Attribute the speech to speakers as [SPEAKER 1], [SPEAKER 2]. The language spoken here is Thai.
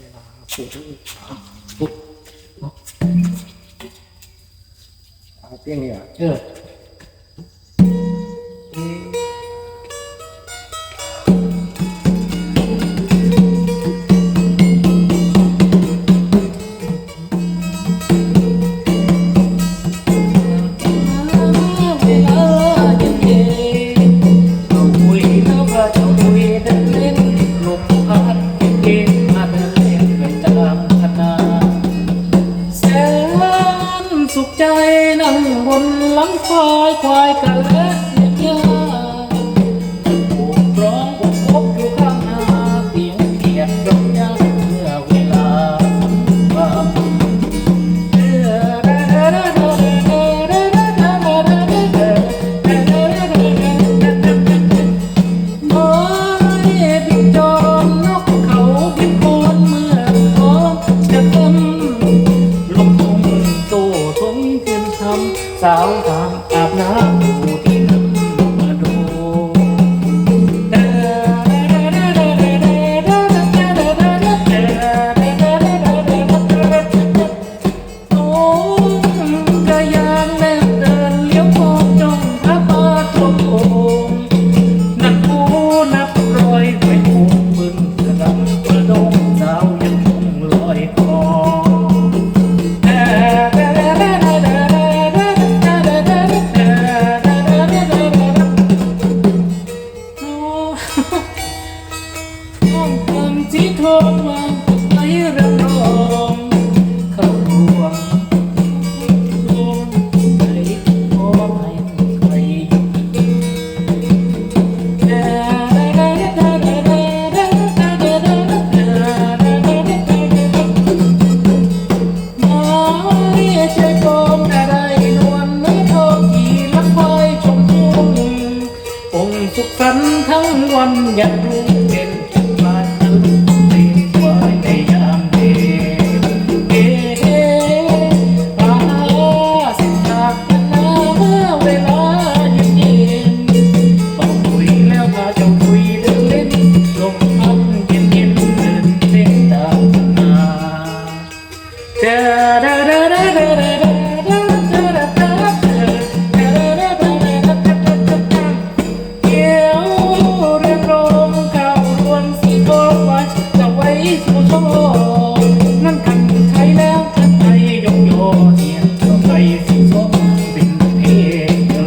[SPEAKER 1] เวลาสุดปุ๊บเาเพียงนี่ะ
[SPEAKER 2] เออ
[SPEAKER 1] สุขใจนั่งบนหลังควายควายกันเล้ว สาวบางอาบน้ำ สุขสันต์ทั้งวันยังรู้เย็นจุกวันนึกตีควายในยามเย็นเอ๊ปาสิทากันนาเวลาเย็นเย็นเป่าคุยแล้วพาเจ้าคุยเดินเล่นลมพัดเย็นเย็นเดินเต้นตามนา 你心锁，我并不配合。